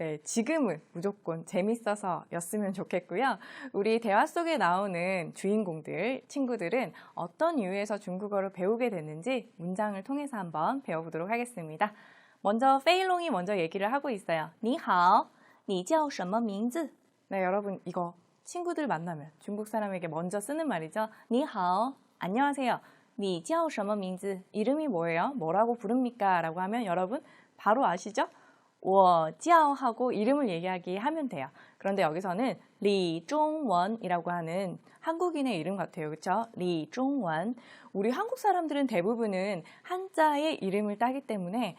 네, 지금은 무조건 재밌어서였으면 좋겠고요. 우리 대화 속에 나오는 주인공들, 친구들은 어떤 이유에서 중국어를 배우게 됐는지 문장을 통해서 한번 배워보도록 하겠습니다. 먼저 페일롱이 먼저 얘기를 하고 있어요. 你好,你叫什么名字? 네, 여러분 이거 친구들 만나면 중국 사람에게 먼저 쓰는 말이죠. 你好, 안녕하세요. 你叫什么名字? 이름이 뭐예요? 뭐라고 부릅니까? 라고 하면 여러분 바로 아시죠? 我叫 하고 이름을 얘기하기 하면 돼요. 그런데 여기서는 리종원이라고 하는 한국인의 이름 같아요. 그렇죠? 리종원. 우리 한국 사람들은 대부분은 한자의 이름을 따기 때문에